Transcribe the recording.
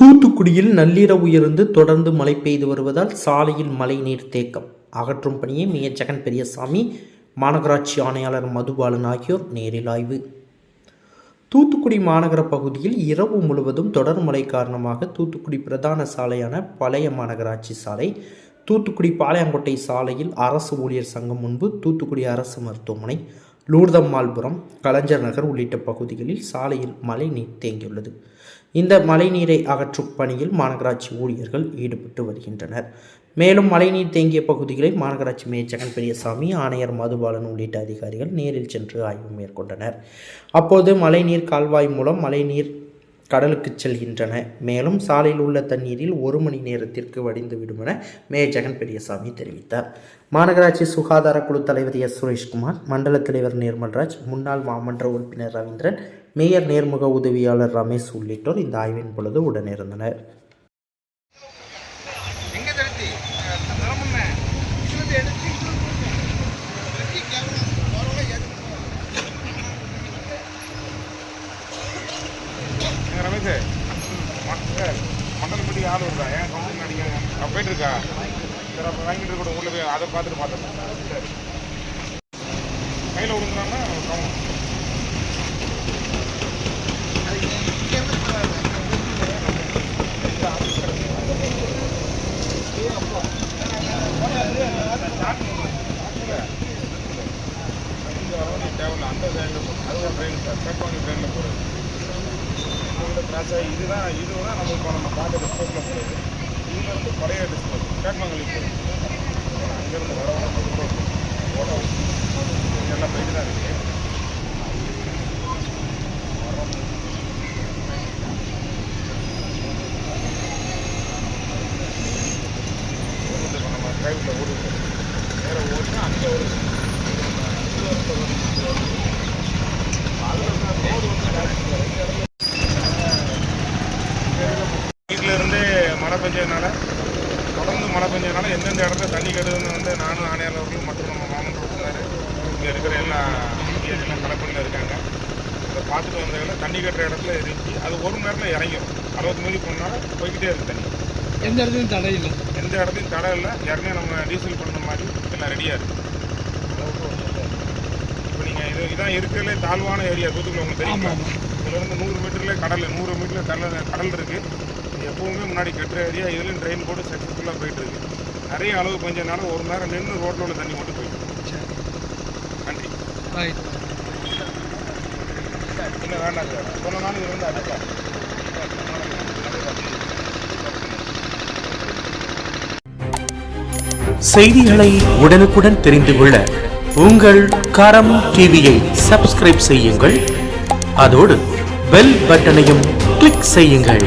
தூத்துக்குடியில் நள்ளிரவு இருந்து தொடர்ந்து மழை பெய்து வருவதால் சாலையில் மழைநீர் தேக்கம். அகற்றும் பணியை மேயர் ஜெகன் பெரியசாமி மாநகராட்சி ஆணையாளர் மதுபாலன் ஆகியோர் நேரில் ஆய்வு. தூத்துக்குடி மாநகர பகுதியில் இரவு முழுவதும் தொடர் மழை காரணமாக தூத்துக்குடி பிரதான சாலையான பழைய மாநகராட்சி சாலை தூத்துக்குடி பாளையங்கோட்டை சாலையில் அரசு ஊழியர் சங்கம் முன்பு தூத்துக்குடி அரசு மருத்துவமனை லூர்தம்மாள்புரம் கலைஞர் நகர் உள்ளிட்ட பகுதிகளில் சாலையில் மழைநீர் தேங்கியுள்ளது. இந்த மழைநீரை அகற்றும் பணியில் மாநகராட்சி ஊழியர்கள் ஈடுபட்டு வருகின்றனர். மேலும் மழைநீர் தேங்கிய பகுதிகளை மாநகராட்சி மேயர் ஜெகன் பெரியசாமி ஆணையர் மதுபாலன் உள்ளிட்ட அதிகாரிகள் நேரில் சென்று ஆய்வு மேற்கொண்டனர். அப்போது மழைநீர் கால்வாய் மூலம் மழைநீர் கடலுக்கு செல்கின்றன. மேலும் சாலையில் உள்ள தண்ணீரில் ஒரு மணி நேரத்திற்கு வடிந்து விடும் என மேயர் ஜெகன் பெரியசாமி தெரிவித்தார். மாநகராட்சி சுகாதார குழு தலைவர் எஸ். சுரேஷ்குமார் மண்டல தலைவர் நிர்மல்ராஜ் முன்னாள் மாமன்ற உறுப்பினர் ரவீந்திரன் மேயர் நேர்முக உதவியாளர் ரமேஷ் உள்ளிட்டோர் இந்த ஆய்வின் பொழுது உடனிருந்தனர். இது? ரமேஷ் மண்டலப்பட்டி ஆள் வருதா ஏன் கம்பெனி அடிக்க போயிட்டு இருக்கா? சரி அப்போ வாங்கிட்டு இருக்க உள்ள போய் அதை பார்த்துட்டு பார்த்துட்டு சரி. கையில் விழுந்துறாங்கன்னா கவனம் இங்கே அந்த ட்ரெயினில் போகும் அது ஒரு ட்ரெயின் சார் கட்வாங்க ட்ரெயினில் போகிறது இதில் கிராஸ் இதுதான் இதுதான் தான் நம்மளுக்கு நம்ம பார்க்க டிஸ்போஸில் போகிறது இதில் பழைய டிஸ்போஸ் கேட்மாங்கலி போகுது அங்கேருந்து வர ஓட எல்லாம் போயிட்டு தான் இருக்குது நம்ம டிரைவில் ஓடுவோம் நேராக ஓடினா அங்கே ஒரு வீட்டில் இருந்து மழை பெஞ்சதுனால தொடர்ந்து மழை பெஞ்சதுனால எந்தெந்த இடத்துல தண்ணி கெடுதுன்னு வந்து நானும் ஆணையாளர்களும் மற்றும் நம்ம மாமன் உறுப்பினர் இங்கே இருக்கிற எல்லா எல்லாம் கலப்பணியில் இருக்காங்க. இதை பார்த்துட்டு வந்ததில் தண்ணி கட்டுற இடத்துல இருந்துச்சு அது ஒரு மணி நேரத்தில் இறங்கிடும் அறுபது மணி போனால போய்கிட்டே இருக்கு தண்ணி. எந்த இடத்துலையும் தடை இல்லை. எந்த இடத்துலையும் தடை இல்லை. ஏற்கனவே நம்ம டீசல் பண்ண மாதிரி எல்லாம் ரெடியாக இருக்குது இப்போ நீங்கள் இது இதான் இருக்கிறதுலே தாழ்வான ஏரியா. தூத்துக்குள்ள உங்களுக்கு தெரியுமா. இதுலேருந்து நூறு மீட்டரில் கடல் நூறு மீட்டரில் கடல் கடல் இருக்குது எப்பவுமே முன்னாடி கட்டுற ஏரியா இதுலேயும் ட்ரெயின் போட்டு சக்ஸஸ்ஃபுல்லாக போயிட்டுருக்கு நிறைய அளவு கொஞ்சம்னால ஒரு நேரம் நின்று ரோட்டில் உள்ள தண்ணி மட்டும் போயிடும். நன்றி. இல்லை வேண்டாம் சார். சொன்ன நாள் இது வந்து அடிக்கா செய்திகளை உடனுக்குடன் தெரிந்து கொள்ள உங்கள் கரம் டிவியை சப்ஸ்கிரைப் செய்யுங்கள். அதோடு பெல் பட்டனையும் கிளிக் செய்யுங்கள்.